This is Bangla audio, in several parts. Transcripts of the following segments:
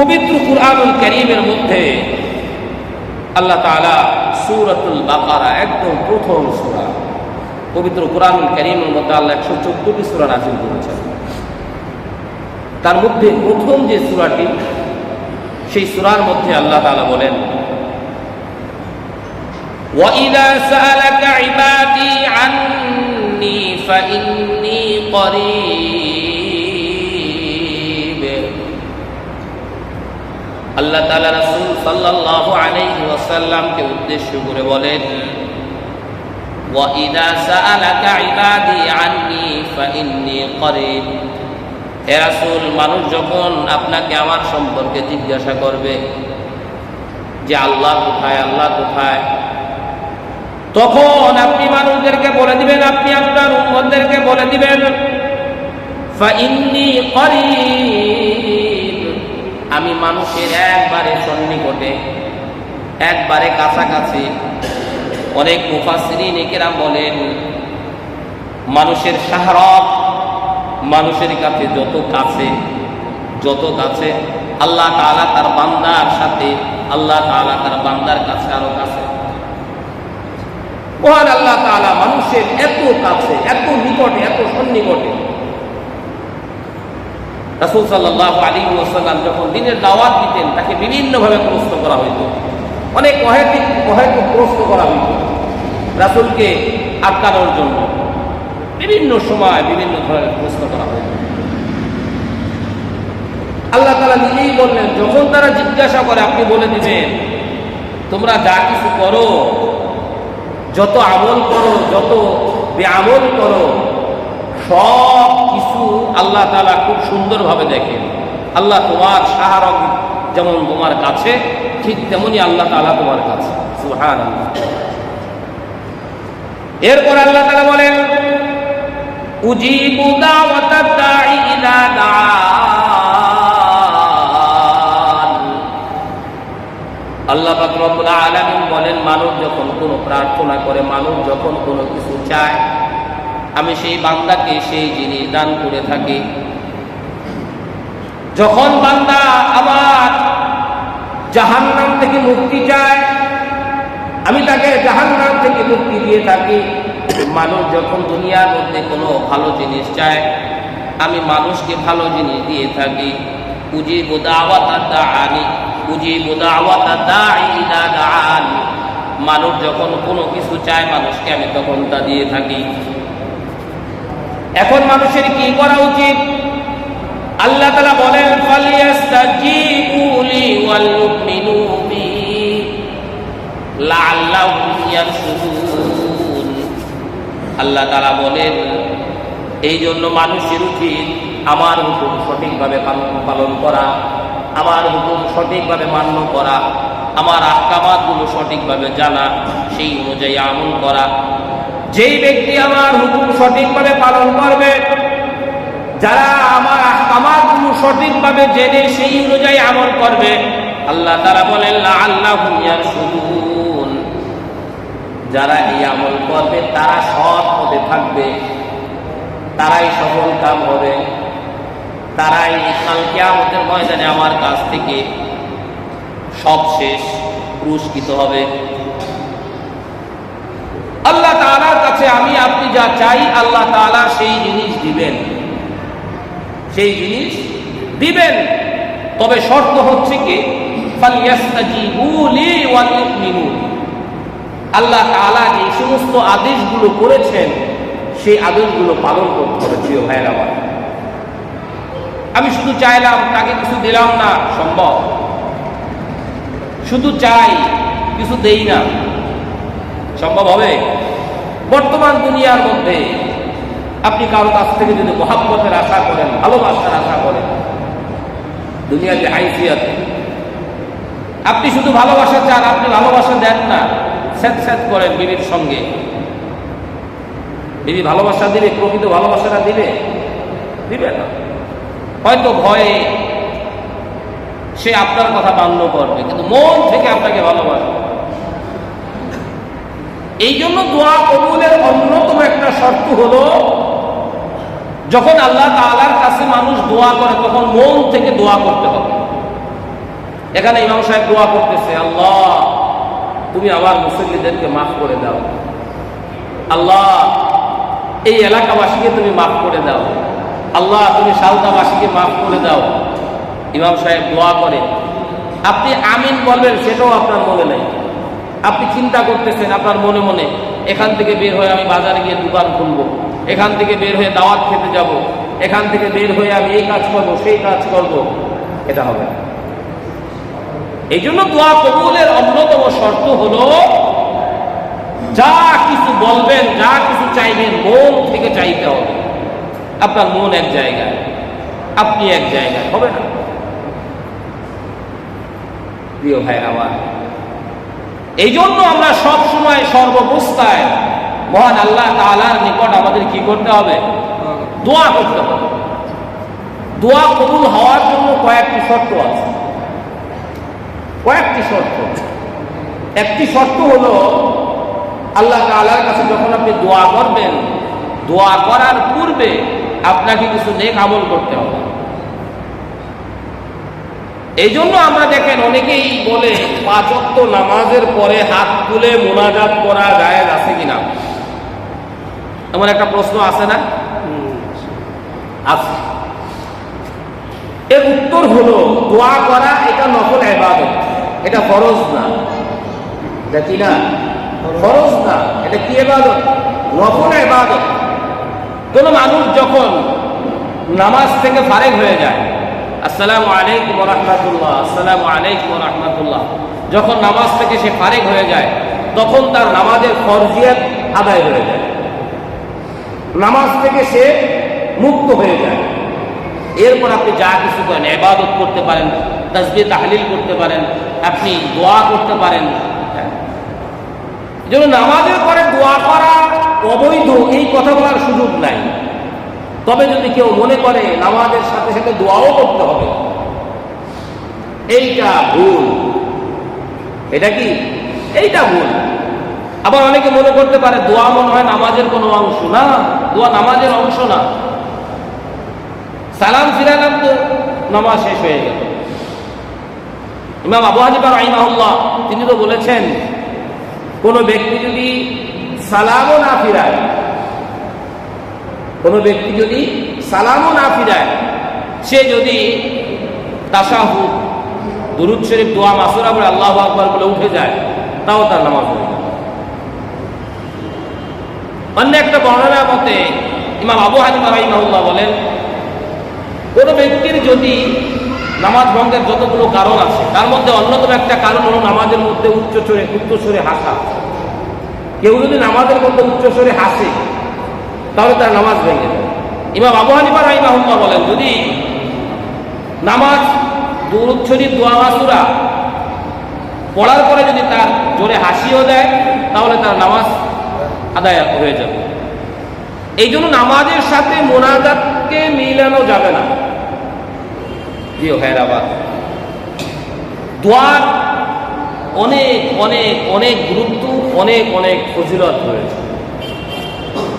পবিত্র কুরআনুল করিমের মধ্যে আল্লাহ তাআলা সূরাতুল বাকারা একদম প্রথম সূরা পবিত্র কুরআনুল করিমের মধ্যে আল্লাহ একশো চোদ্দটি সূরা নাজিল করেছেন তার মধ্যে প্রথম যে সূরাটি সেই সূরার মধ্যে আল্লাহ তাআলা বলেন وإذا سألك عبادي عني فإني قريب আল্লাহ তাআলা রাসূল সাল্লাল্লাহু আলাইহি ওয়াসাল্লামকে উদ্দেশ্য করে বলেন وإذا سألك عبادي عني فإني قريب হে রাসূল মানুষ যখন আপনাকে আমার সম্পর্কে জিজ্ঞাসা করবে যে আল্লাহ কোথায় আল্লাহ কোথায় তখন আপনি মানুষদেরকে বলে দিবেন আপনি আপনার উম্মতদেরকে বলে দিবেন ফাইন্নি করিব আমি মানুষের একবারে সন্নিকটে, একবারে কাছাকাছি। অনেক মুফাসিরিন একেরাম বলেন, মানুষের সাহারক মানুষের কাছে যত কাছে যত কাছে, আল্লাহ তাআলা তার বান্দার সাথে, আল্লাহ তাআলা তার বান্দার কাছে আরও কাছে। মহান আল্লাহ তাআলা মানুষের এত কাছে, এত নিকটে, এত সন্নিকটে। রাসূল সাল্লাল্লাহু আলাইহি ওয়াসাল্লাম যখন দিনের দাওয়াত দিতেন, তাকে বিভিন্নভাবে প্রশ্ন করা হইত। অনেক অহেতুক অহেতুক প্রশ্ন করা হইত রাসূলকে আটকানোর জন্য। বিভিন্ন সময় বিভিন্ন ধরনের প্রশ্ন করা হইত। আল্লাহ তাআলা নিজেই বললেন, যখন তারা জিজ্ঞাসা করে, আপনি বলে দিবেন, তোমরা যা কিছু করো, যত আমল করো, যত বেআমল করো, সব আল্লাহ তালা খুব সুন্দরভাবে দেখেন। আল্লাহ তোমার সাহারক যেমন তোমার কাছে, ঠিক তেমনি আল্লাহ তালা তোমার কাছে। এরপর আল্লাহ তালা বলেন আল্লাহ বলেন, মানুষ যখন কোনো প্রার্থনা করে, মানুষ যখন কোনো কিছু চায় আমি সেই বান্দাকে সেই জিনিস দান করে থাকি। যখন বান্দা আমার জাহান্নাম থেকে মুক্তি চায়, আমি তাকে জাহান্নাম থেকে মুক্তি দিয়ে থাকি। মানুষ যখন দুনিয়ার মধ্যে কোনো ভালো জিনিস চায়, আমি মানুষকে ভালো জিনিস দিয়ে থাকি। উজি বোদাওয়াতা আনি উজি মানুষ যখন কোনো কিছু চায়, মানুষকে আমি তখন তা দিয়ে থাকি। এখন মানুষের কি করা উচিত? আল্লাহ তালা বলেন আল্লাহ তালা বলেন এই জন্য মানুষের উচিত আমার হুকুম সঠিকভাবে পালন পালন করা, আমার হুকুম সঠিকভাবে মান্য করা, আমার আহকামাতগুলো সঠিকভাবে জানা, সেই অনুযায়ী আমল করা। যেই ব্যক্তি আমার হুকুম সঠিকভাবে পালন করবে, যারা আমার আহকামাতগুলো সঠিকভাবে জেনে সেই অনুযায়ী আমল করবে, আল্লাহ তারা বলেন আল্লাহ যারা এই আমল করবে, তারা সৎ পথে থাকবে, তারাই সফল কাম হবে, তারাই কালকে আমাদের ময়দানে আমার কাছ থেকে সব শেষ পুরস্কৃত হবে। আল্লাহ তাআলার কাছে আমি, আপনি যা চাই, আল্লাহ তাআলা সেই জিনিস দিবেন। সেই জিনিস দিবেন। তবে শর্ত হচ্ছে কি? আল্লাহ তাআলা যে সমস্ত আদেশগুলো করেছেন, সেই আদেশগুলো পালন করতে হবে, প্রিয় ভাইয়ের আমার। আমি শুধু চাইলাম, তাকে কিছু দিলাম না, সম্ভব। শুধু চাই, কিছু দেই না। সম্ভব হবে? বর্তমান দুনিয়ার মধ্যে আপনি কারও কাছ থেকে যদি মহাব্বতের আশা করেন, ভালোবাসার আশা করেন, দুনিয়াতে হাইসিয়াত, আপনি শুধু ভালোবাসা চান, আপনি ভালোবাসা দেন না, স্যাত স্যাত করেন বিবির সঙ্গে। বিবি ভালোবাসা দিবে প্রকৃত ভালোবাসাটা দিবে দিবে না। হয়তো ভয়ে সে আপনার কথা মান্য করবে, কিন্তু মন থেকে আপনাকে ভালোবাসবে। এই জন্য দোয়া কবুলের অন্যতম একটা শর্ত হলো, যখন আল্লাহ তাআলার কাছে মানুষ দোয়া করে, তখন মন থেকে দোয়া করতে হবে। এখানে ইমাম সাহেব দোয়া করতেছে, আল্লাহ, তুমি আবার মুসল্লিদেরকে মাফ করে দাও। আল্লাহ, এই এলাকাবাসীকে তুমি মাফ করে দাও। আল্লাহ, তুমি সাউদাবাসীকে মাফ করে দাও। ইমাম সাহেব দোয়া করে। আপনি আমিন বলবেন, সেটাও আপনার মনে নেই। আপনি চিন্তা করতেছেন আপনার মনে মনে, এখান থেকে বের হয়ে আমি বাজারে গিয়ে দোকান খুলবো, এখান থেকে বের হয়ে দাওয়াত খেতে যাব, এখান থেকে বের হয়ে আমি এই কাজ করব, সেই কাজ করব, এটা হবে এই জন্য দোয়া কবুলের অন্যতম শর্ত হলো, যা কিছু বলবেন, যা কিছু চাইবেন, মন থেকে চাইতে হবে। আপনার মন এক জায়গায়, আপনি এক জায়গায়, হবে না? প্রিয় ভাই আমার এই জন্য আমরা সব সময় সর্ববস্থায় মহান আল্লাহ তাআলার নিকট আমাদের কি করতে হবে? দোয়া করতে হবে। দোয়া কবুল হওয়ার জন্য কয়েকটি শর্ত আছে। কয়েকটি শর্ত। একটি শর্ত হলো, আল্লাহ তাআলার কাছে যখন আপনি দোয়া করবেন, দোয়া করার পূর্বে আপনাকে কিছু নেক আমল করতে হবে। এই জন্য আমরা দেখেন অনেকেই বলে পাঁচত্ব নামাজের পরে হাত তুলে মোনাজাত করা যায় আছে কিনা? এমন একটা প্রশ্ন আছে না? আছে। এর উত্তর হলো, দোয়া করা এটা নকল এবাদত এটা ফরজ না। এটা কি না? ফরজ না। এটা কি এবাদত নকল এবাদত কোন মানুষ যখন নামাজ থেকে ফারেক হয়ে যায় আসসালামু আলাইকুম রহমতুল্লাহ, আসসালামু আলাইকুম রহমতুল্লাহ। যখন নামাজ থেকে সে ফারেক হয়ে যায়, তখন তার নামাজের ফরজিয়াত আদায় হয়ে যায়। নামাজ থেকে সে মুক্ত হয়ে যায়। এরপর আপনি যা কিছু করেন এবাদত করতে পারেন তসবি তাহলিল করতে পারেন, আপনি দোয়া করতে পারেন। যেন নামাজের পরে দোয়া করা অবৈধ, এই কথা বলার সুযোগ নাই। তবে যদি কেউ মনে করে নামাজের সাথে সাথে দোয়াও করতে হবে, এইটা ভুল। এটা কি? এইটা ভুল। আবার অনেকে মনে করতে পারে, দোয়া মনে হয় নামাজের কোনো অংশ না, দোয়া নামাজের অংশ না। সালাম ফিরালাম তো নামাজ শেষ হয়ে গেল। ইমাম আবু হানিফা রাহিমাহুল্লাহ, তিনি তো বলেছেন, কোন ব্যক্তি যদি সালামও না ফিরায় কোন ব্যক্তি যদি সালামও না ফিরায়, সে যদি তাসাহু, দুরুদ শরীফ, দোয়া, মাসুরা বলে আল্লাহ আকবর বলে উঠে যায়, তাও তার নামাজ অন্য একটা বর্ণনা মতে ইমাম আবু হানিফা রাহিমাহুল্লাহ বলেন, কোন ব্যক্তির যদি নামাজ ভঙ্গের যতগুলো কারণ আছে, তার মধ্যে অন্যতম একটা কারণ হলো নামাজের মধ্যে উচ্চ চরে উচ্চস্বরে হাসা। কেউ যদি নামাজের মধ্যে উচ্চস্বরে হাসে তাহলে তার নামাজ ভেঙে যায় ইমাম আবু হানিফা রাহিমাহুল্লাহ বলেন, যদি নামাজ দুরুচ্ছরি দোয়া মাসুরা পড়ার পরে যদি তার জোরে হাসিও দেয়, তাহলে তার নামাজ আদায় হয়ে যাবে। এই জন্য নামাজের সাথে মোনাজাতকে মিলানো যাবে না। প্রিয় ভাইরাবাদ দোয়ার অনেক অনেক অনেক গুরুত্ব, অনেক অনেক ফজিলত রয়েছে।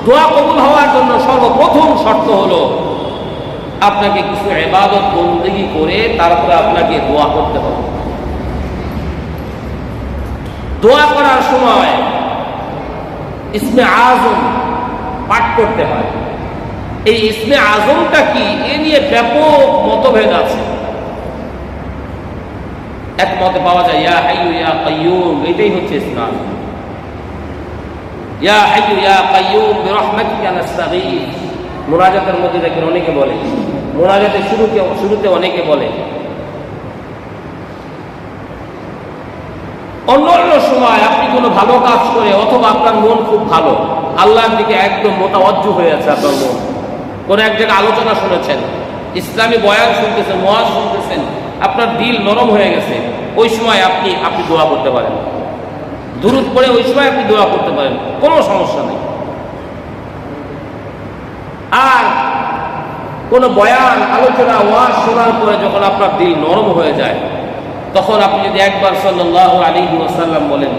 দোয়া কবুল হওয়ার জন্য সর্বপ্রথম শর্ত হলো আপনাকে কিছু এবাদত বন্দেগি করে তারপরে আপনাকে দোয়া করতে হবে। দোয়া করার সময় ইসমে আজম পাঠ করতে হয়। এই ইসমে আজমটা কি? এ নিয়ে ব্যাপক মতভেদ আছে। এক মতে পাওয়া যায়, ইয়া হাইয়ু, ইয়া কাইয়ুম এটাই হচ্ছে ইসমে আজম। মোনাজাতের মধ্যে দেখেন অনেকে বলে, মোনাজাতের শুরুতে শুরুতে অনেকে বলে। অন্য অন্য সময় আপনি কোনো ভালো কাজ করে অথবা আপনার মন খুব ভালো, আল্লাহর দিকে একদম মোতাবজ্জ হয়ে আছে আপনার মন। কোন এক জায়গায় আলোচনা শুনেছেন, ইসলামী বয়ান শুনতেছেন মহাজ শুনতেছেন, আপনার দিল নরম হয়ে গেছে, ওই সময় আপনি আপনি দোয়া করতে পারেন। দূরত পড়ে ওই সময় আপনি দোয়া করতে পারেন, কোনো সমস্যা নেই। আর কোনো বয়ান, আলোচনা, ওয়াজ শোনার পরে যখন আপনার দিল নরম হয়ে যায়, তখন আপনি যদি একবার সাল্লাহ আলী ওয়াসাল্লাম বলেন,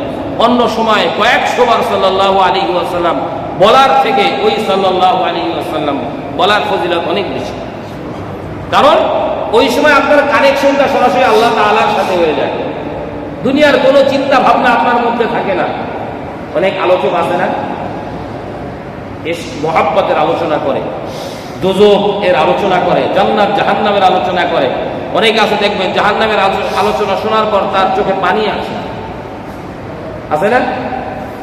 অন্য সময় কয়েকশো বার সাল্লাহ আলী ওয়াসাল্লাম বলার থেকে ওই সাল্লাহ আলী ওয়াসাল্লাম বলার ফজিলত অনেক বেশি। কারণ ওই সময় আপনার কানেকশনটা সরাসরি আল্লাহ তাআলার সাথে হয়ে যায়। দুনিয়ার কোনো চিন্তা ভাবনা আপনার মধ্যে থাকে না। অনেক আলোচক আছে না? এস মহাব্বতের আলোচনা করে, দোজক এর আলোচনা করে, জান্নাত জাহান্নামের আলোচনা করে। অনেকে আছে দেখবেন, জাহান্নামের আলো- আলোচনা শোনার পর তার চোখে পানি আসে। আছে না?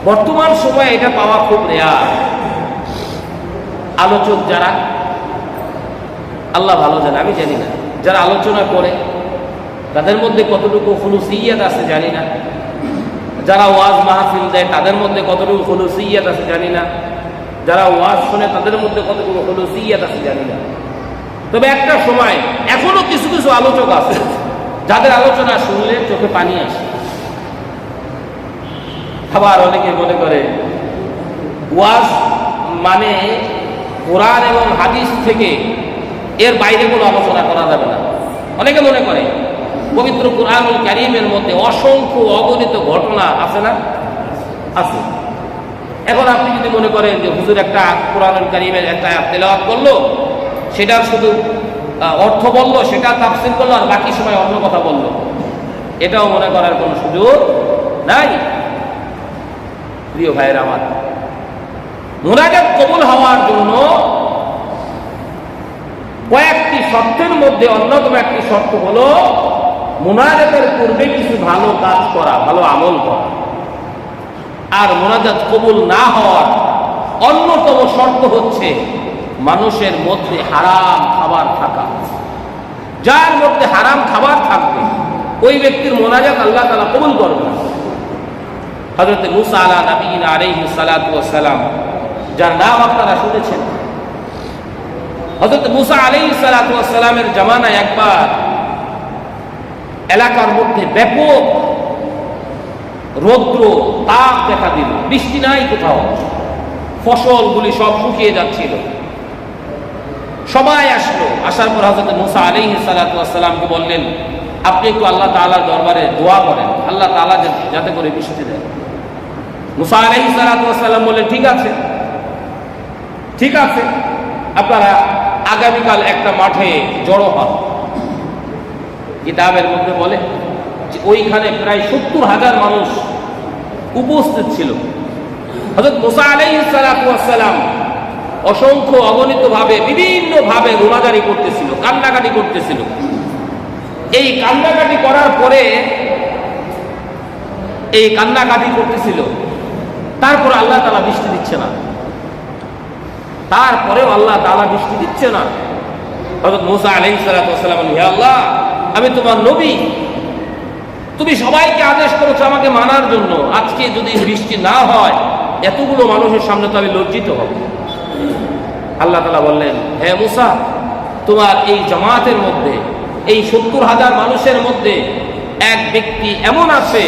বর্তমান সময়ে এটা পাওয়া খুব রেয়ার। আলোচক যারা, আল্লাহ ভালো জানে, আমি জানি না। যারা আলোচনা করে তাদের মধ্যে কতটুকু ফুলুসিয়াত আছে জানি না। যারা ওয়াজ মাহফিল দেয়, তাদের মধ্যে কতটুকু ফুলুসিয়াত আছে জানি না। যারা ওয়াজ শোনে, তাদের মধ্যে কতটুকু ফুলুসিয়াত আছে জানি না। তবে একটা সময়, এখনও কিছু কিছু আলোচক আছে, যাদের আলোচনা শুনলে চোখে পানি আসে। আবার অনেকে মনে করে, ওয়াজ মানে কোরআন এবং হাদিস থেকে এর বাইরে কোনো আলোচনা করা যাবে না। অনেকে মনে করে পবিত্র কোরআনুল কারিমের মধ্যে অসংখ্য অগণিত ঘটনা আছে না? আছে। এখন আপনি যদি মনে করেন যে হুজুর একটা কোরআনুল কারিমের একটা তেলাওয়াত করল, সেটার শুধু অর্থ বলল, সেটা তাফসির করল, আর বাকি সময় অন্য কথা বলল, এটাও মনে করার কোনো সুযোগ নাই? প্রিয় ভাইয়ের আমার মোনাজাত কবুল হওয়ার জন্য কয়েকটি শর্তের মধ্যে অন্যতম একটি শর্ত হলো মোনাজাতের পূর্বে কিছু ভালো কাজ করা, ভালো আমল করা। আর মোনাজাত কবুল না হওয়ার অন্যতম শর্ত হচ্ছে মানুষের মধ্যে হারাম খাবার থাকা। যার মধ্যে হারাম খাবার থাকবে, ওই ব্যক্তির মোনাজাত আল্লাহ তালা কবুল করবে। হজরত মুসা নবীন আলাইহি সালাতু সালাম যার নাম আপনারা শুনেছেন। হজরত মুসা আলাইহি সালাতু সালামের জামানায় একবার এলাকার মধ্যে ব্যাপক রৌদ্র, তাপ দেখা দিল। বৃষ্টি নাই কোথাও। ফসলগুলি সব শুকিয়ে যাচ্ছিল। সবাই আসলো। আসার পর হজরত মুসা আলাইহি সালাতু সালামকে বললেন, আপনি একটু আল্লাহ তাআলার দরবারে দোয়া করেন। আল্লাহ তাআলা যাতে- করে বৃষ্টি দেয়। মুসা আলাইহি সালাম বললেন, ঠিক আছে। ঠিক আছে। আপনারা আগামীকাল একটা মাঠে জড়ো হন। কিতাবের মধ্যে বলে যে ওইখানে প্রায় সত্তর হাজার মানুষ উপস্থিত ছিল। হজরত মুসা আলাইহি সালাম অসংখ্য অগণিত ভাবে বিভিন্ন ভাবে রোনাজারি করতেছিল, কান্নাকাটি করতেছিল। এই কান্নাকাটি করার পরে এই কান্নাকাটি করতেছিল। তারপর আল্লাহ তালা বৃষ্টি দিচ্ছে না। তারপরেও আল্লাহ তালা বৃষ্টি দিচ্ছে না। হজরত মুসা সালাম হে আল্লাহ আমি তোমার নবী। তুমি সবাইকে আদেশ করেছ আমাকে মানার জন্য। আজকে যদি বৃষ্টি না হয়, এতগুলো মানুষের সামনে তো আমি লজ্জিত হব। আল্লাহ তালা বললেন, হে মুসা, তোমার এই জামাতের মধ্যে, এই সত্তর হাজার মানুষের মধ্যে এক ব্যক্তি এমন আছে,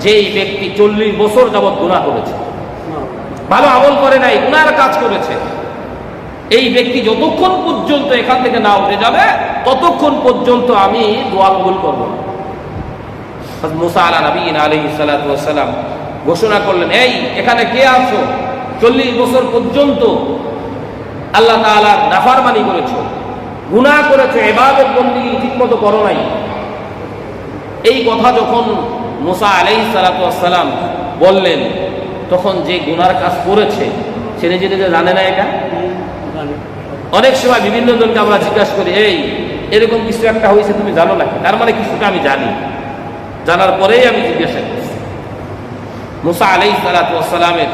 যেই ব্যক্তি চল্লিশ বছর যাবৎ গুণা করেছে। ভালো আমল করে নাই, গুনার কাজ করেছে। এই ব্যক্তি যতক্ষণ পর্যন্ত এখান থেকে না উঠে যাবে, ততক্ষণ পর্যন্ত আমি দোয়া কবুল করব। মুসা আলা নবীন সালাতু সালাম ঘোষণা করলেন, এই, এখানে কে আছো? চল্লিশ বছর পর্যন্ত আল্লাহ তাআলার নাফারমানি করেছ, গুনাহ করেছ, ইবাদত বন্দি ঠিকমতো করো নাই। এই কথা যখন মুসা আলাইহিস সালাতু ওয়াস সালাম বললেন, তখন যে গুনার কাজ করেছে, সে নিজে নিজে জানে না এটা? অনেক সময় বিভিন্ন জনকে আমরা জিজ্ঞাসা করি, এই, এরকম কিছু একটা হয়েছে, তুমি জানো নাকি? তার মানে কিছুটা আমি জানি। জানার পরেই আমি জিজ্ঞাসা করছি। মুসা আলাই সালাতামের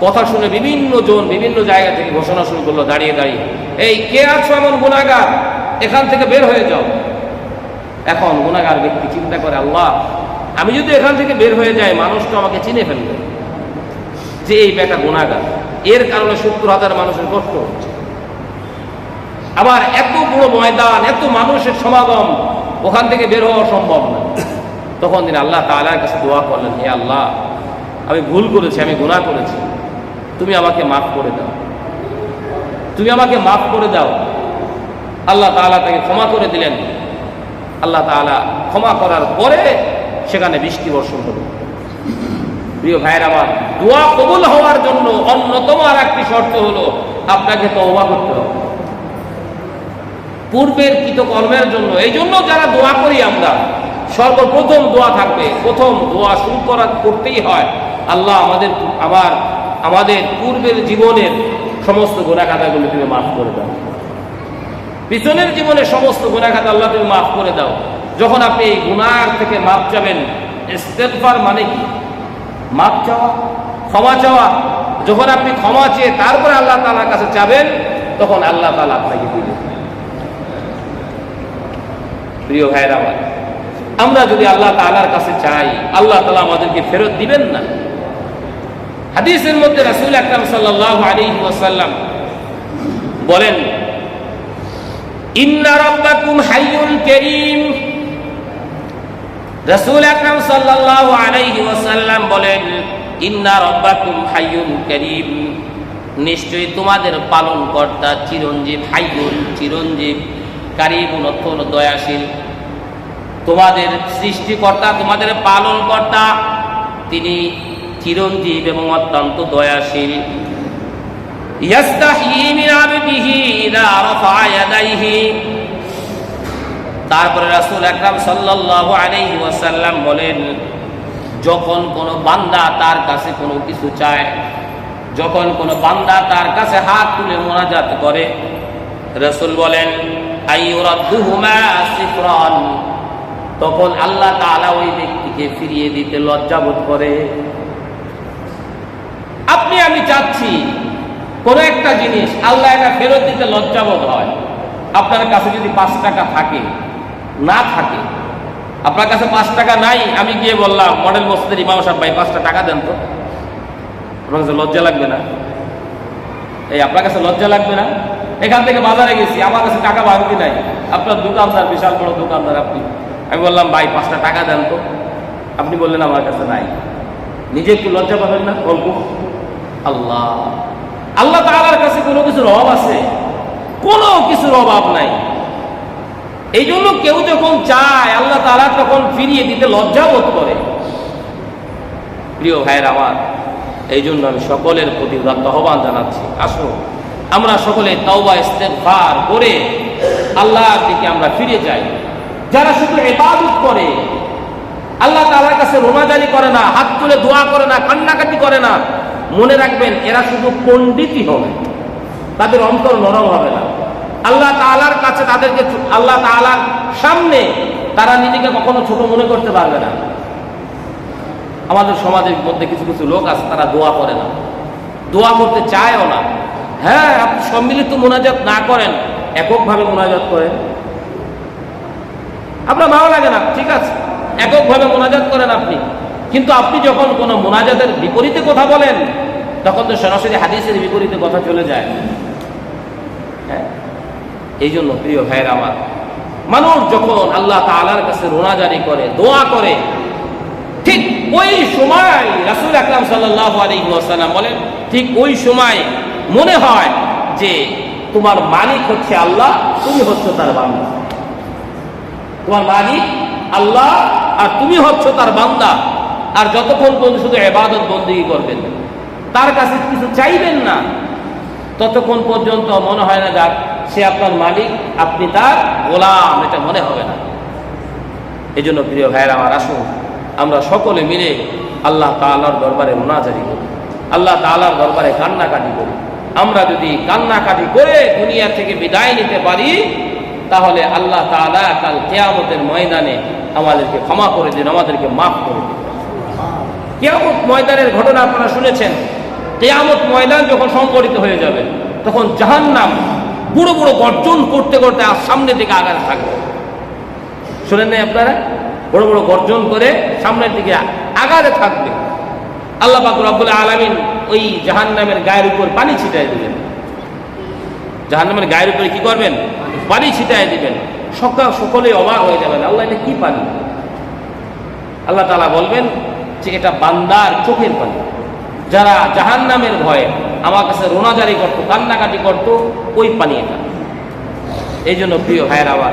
কথা শুনে বিভিন্ন জন বিভিন্ন জায়গা থেকে ঘোষণা শুরু করল, দাঁড়িয়ে দাঁড়িয়ে। এই, কে আছো এমন গুণাগার এখান থেকে বের হয়ে যাও। এখন গুণাগার ব্যক্তি চিন্তা করে, আল্লাহ, আমি যদি এখান থেকে বের হয়ে যাই, মানুষ তো আমাকে চিনে ফেলবে যে এই বেটা গুণাগার এর কারণে সত্তর হাজার মানুষের কষ্ট হচ্ছে। আবার এত বড় ময়দান, এত মানুষের সমাগম ওখান থেকে বের হওয়া সম্ভব না। তখন তিনি আল্লাহ তালার কাছে দোয়া করলেন, হে আল্লাহ, আমি ভুল করেছি, আমি গুনাহ করেছি। তুমি আমাকে মাফ করে দাও। তুমি আমাকে মাফ করে দাও। আল্লাহ তাআলা তাকে ক্ষমা করে দিলেন। আল্লাহ তাআলা ক্ষমা করার পরে সেখানে বৃষ্টি বর্ষণ হলো। প্রিয় ভাইয়ের আমার, দোয়া কবুল হওয়ার জন্য অন্যতম আর একটি শর্ত হলো আপনাকে তওবা করতে হবে। পূর্বের কৃতকর্মের জন্য, এই জন্য যারা দোয়া করি আমরা, সর্বপ্রথম দোয়া থাকবে। প্রথম দোয়া শুরু করা করতেই হয়। আল্লাহ আমাদের, আবার আমাদের পূর্বের জীবনের সমস্ত গোনাখাতাগুলো তুমি মাফ করে দাও। পিছনের জীবনের সমস্ত গোনাখাতা আল্লাহ তুমি মাফ করে দাও। যখন আপনি এই গুনার থেকে মাফ চাবেন, ইস্তেগফার মানে কি? মাফ চাওয়া, ক্ষমা চাওয়া। যখন আপনি ক্ষমা চেয়ে তারপরে আল্লাহ তালার কাছে চাবেন তখন আল্লাহ তালা আপনাকে দিবেন। প্রিয় ভাইয়ের আমার, আমরা যদি আল্লাহ তালার কাছে চাই, আল্লাহ তালা আমাদেরকে ফেরত দিবেন না। হাদিসের মধ্যে রাসুল আকরাম সাল্লাহ আলী ওয়াসাল্লাম বলেন, ইন্না রাব্বাকুম হাইয়ুল রাসূল আকরাম সাল্লাল্লাহু আলাইহি ওয়াসাল্লাম বলেন, ইন্না রাব্বাকুম হাইয়ুল কারীম। নিশ্চয়ই তোমাদের পালন কর্তা চিরঞ্জীব হাইয়ুল চিরঞ্জীব কারিমুন অত্যন্ত দয়াশীল। তোমাদের সৃষ্টিকর্তা, তোমাদের পালন কর্তা তিনি চিরঞ্জীব এবং অত্যন্ত দয়াশীল। ইয়াস্তাহি মিন আবদিহি রাফা ইয়াদাইহি। তারপরে রাসূল আকরাম সাল্লাল্লাহু আলাইহি ওয়াসাল্লাম বলেন, যখন কোনো বান্দা তার কাছে কোনো কিছু চায়, যখন কোনো বান্দা তার কাছে হাত তুলে মোনাজাত করে, রাসূল বলেন তখন আল্লাহ তাআলা ওই ব্যক্তিকে ফিরিয়ে দিতে লজ্জাবোধ করে। আপনি, আমি চাচ্ছি কোনো একটা জিনিস আল্লাহ এটা ফেরত দিতে লজ্জাবোধ হয়। আপনার কাছে যদি পাঁচ টাকা থাকে না থাকে। আপনার কাছে পাঁচ টাকা নাই, আমি গিয়ে বললাম মডেল মসজিদের ইমাম সাহেব, ভাই, পাঁচটা টাকা দেন তো। আপনার কাছে লজ্জা লাগবে না? এই, আপনার কাছে লজ্জা লাগবে না? এখান থেকে বাজারে গেছি, আমার কাছে টাকা ভাঙতি নাই। আপনার দোকানদার, বিশাল বড় দোকানদার আপনি। আমি বললাম, ভাই, পাঁচটা টাকা দেন তো। আপনি বললেন, আমার কাছে নাই। নিজে একটু লজ্জা পাবেন না? অল্প আল্লাহ আল্লাহ তাআলার কাছে কোনো কিছুর অভাব আছে? কোনো কিছুর অভাব নাই। এই জন্য কেউ যখন চায়, আল্লাহ তাআলা তখন ফিরিয়ে দিতে লজ্জা বোধ করে। প্রিয় ভাইয়ের আমার এই জন্য আমি সকলের প্রতি আহ্বান জানাচ্ছি। আসুন, আমরা সকলে তওবা, ইস্তেগফার করে আল্লাহর দিকে আমরা ফিরে যাই। যারা শুধু ইবাদত করে, আল্লাহ তাআলার কাছে রোনাজারি করে না, হাত তুলে দোয়া করে না, কান্নাকাটি করে না, মনে রাখবেন, এরা শুধু পণ্ডিতই হবে। তাদের অন্তর নরম হবে না। আল্লাহ তাআলার কাছে তাদেরকে আল্লাহ তাআলার সামনে তারা নিজেকে কখনো ছোট মনে করতে পারবে না। আমাদের সমাজের মধ্যে কিছু কিছু লোক আছে, তারা দোয়া করে না। দোয়া করতে চায়ও না। হ্যাঁ আপনি সম্মিলিত মোনাজাত না করেন, এককভাবে মোনাজাত করেন। আপনার ভালো লাগে না, ঠিক আছে। এককভাবে মোনাজাত করেন আপনি। কিন্তু আপনি যখন কোনো মোনাজাতের বিপরীতে কথা বলেন, তখন তো সরাসরি হাদিসের বিপরীতে কথা চলে যায়। হ্যাঁ? এই জন্য প্রিয় ভাইয়ের আমার, মানুষ যখন আল্লাহ তালার কাছে রোনাজারি করে, দোয়া করে, ঠিক ওই সময় রাসুল আকরাম সাল্লাহ বলেন, ঠিক ওই সময় মনে হয় যে তোমার মালিক হচ্ছে আল্লাহ, তুমি হচ্ছ তার বান্দা। তোমার মালিক আল্লাহ আর তুমি হচ্ছ তার বান্দা। আর যতক্ষণ পর্যন্ত শুধু এবাদত বন্দিগি করবেন, তার কাছে কিছু চাইবেন না, ততক্ষণ পর্যন্ত মনে হয় না যাক সে আপনার মালিক, আপনি তার গোলাম, এটা মনে হবে না। এই জন্য প্রিয় ভাইয়ের, আমার আসুন, আমরা সকলে মিলে আল্লাহ তালার দরবারে মোনাজারি করি। আল্লাহ তালার দরবারে কান্নাকাটি করি। আমরা যদি কান্নাকাটি করে দুনিয়া থেকে বিদায় নিতে পারি, তাহলে আল্লাহ তালা কাল কেয়ামতের ময়দানে আমাদেরকে ক্ষমা করে দিন, আমাদেরকে মাফ করে দিন। কেয়ামত ময়দানের ঘটনা আপনারা শুনেছেন। কেয়ামত ময়দান যখন সংগঠিত হয়ে যাবে, তখন জাহান্নাম বুড়ো বুড়ো গর্জন করতে করতে আর সামনের দিকে আগাতে থাকবে। শোনেন নাই আপনারা? বড় বড় গর্জন করে সামনের দিকে আগাতে থাকবে। আল্লাহ পাক রব্বুল আলমিন ওই জাহান্নামের গায়ের উপর পানি ছিটাই দিবেন। জাহান্নামের গায়ের উপরে কি করবেন? পানি ছিটাই দিবেন। সকাল সকলে অবাক হয়ে যাবেন, আল্লাহ এটা কি পানি? আল্লাহ তালা বলবেন যে এটা বান্দার চোখের পানি। যারা জাহান নামের ভয়ে আমার কাছে রোনাজারি করতো, কান্নাকাটি করতো, ওই পানি এটা এই জন্য প্রিয় ভাইয়ের আবার,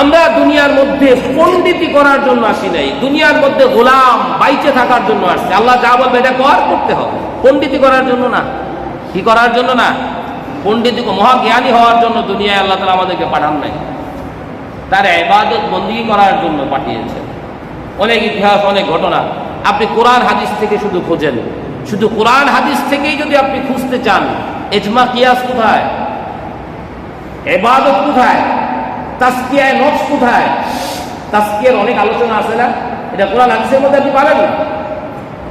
আমরা দুনিয়ার মধ্যে পণ্ডিতি করার জন্য আসি নাই, দুনিয়ার মধ্যে গোলাম বাইচে থাকার জন্য আসছে। আল্লাহ যা বলবে এটা কর, করতে হবে। পণ্ডিতি করার জন্য না। কি করার জন্য না? পণ্ডিত মহাজ্ঞানী হওয়ার জন্য দুনিয়ায় আল্লাহ তালা আমাদেরকে পাঠান নাই। তার এবাদত বন্দী করার জন্য পাঠিয়েছেন। অনেক ইতিহাস, অনেক ঘটনা। আপনি কোরআন, হাদিস থেকে শুধু খোঁজেন। শুধু কোরআন হাদিস থেকেই যদি আপনি খুঁজতে চান, এজমা, কিয়াস কোথায়? এবাদত কোথায়? তাস্কিয়ায় নফস কোথায়? তাস্কিয়ার অনেক আলোচনা আছে না? এটা কোরআন হাদিসের মধ্যে আপনি পাবেন না।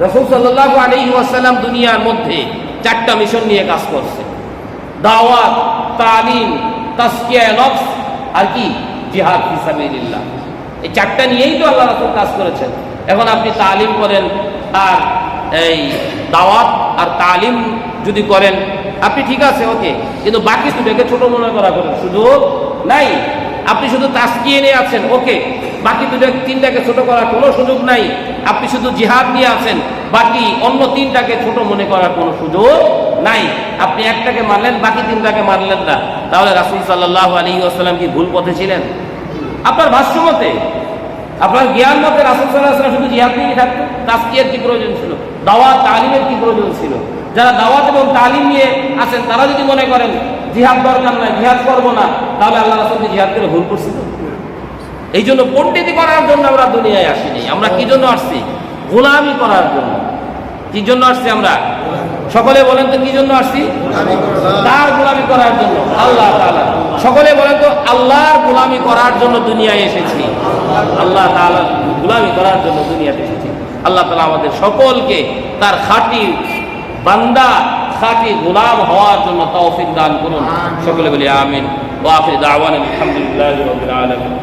রসুল সাল্লাহ আলী ওয়াসাল্লাম দুনিয়ার মধ্যে চারটা মিশন নিয়ে কাজ করছে। দাওয়াত, তালিম তাস্কিয়ায় নফস, আর কি? জিহাদ ফিসাবিল্লাহ এই চারটা নিয়েই তো আল্লাহ রাসুল কাজ করেছেন। এখন আপনি তালিম করেন, আর এই দাওয়াত আর তালিম যদি করেন, আপনি ঠিক আছে, ওকে। কিন্তু বাকি দুটাকে ছোট মনে করা করেন শুধু নাই, আপনি শুধু তাস্কিয়ে নিয়ে আছেন, ওকে। বাকি দুটো, তিনটাকে ছোট করার কোনো সুযোগ নাই। আপনি শুধু জিহাদ নিয়ে আছেন, বাকি অন্য তিনটাকে ছোট মনে করার কোনো সুযোগ নাই। আপনি একটাকে মানলেন বাকি তিনটাকে মানলেন না। তাহলে রাসুল সাল্লাহ আলী আসসালাম কি ভুল পথে ছিলেন? আপনার ভাষ্য মতে আপনার জ্ঞান মতে রাসুল সাল্লাহ শুধু জিহাদ নিয়ে থাকতো তাস্কিয়ার কি প্রয়োজন ছিল? দাওয়াত তালিমের কি প্রয়োজন ছিল? যারা দাওয়াত এবং তালিম নিয়ে আছেন তারা যদি মনে করেন জিহাদ দরকার নাই জিহাদ করব না তাহলে আল্লাহ রাসুলকে জিহাদ করে ভুল করছিল? এই জন্য পণ্ডিতি করার জন্য আমরা দুনিয়ায় আসিনি। আমরা কি জন্য আসছি? গোলামি করার জন্য। কি জন্য আসছি আমরা? সকলে বলেন তো কি জন্য আসছি? তার গোলামি করার জন্য। আল্লাহ তাআলা সকলে বলেন তো আল্লাহর গোলামি করার জন্য দুনিয়ায় এসেছি। আল্লাহ তাআলা গোলামি করার জন্য দুনিয়াতে এসেছি। আল্লাহ তালা আমাদের সকলকে তার খাঁটি বান্দা খাঁটি গুলাম হওয়ার জন্য তৌফিক দান করুন। সকলে বলি আমিন। ওয়া আখির দাওয়ানা আলহামদুলিল্লাহি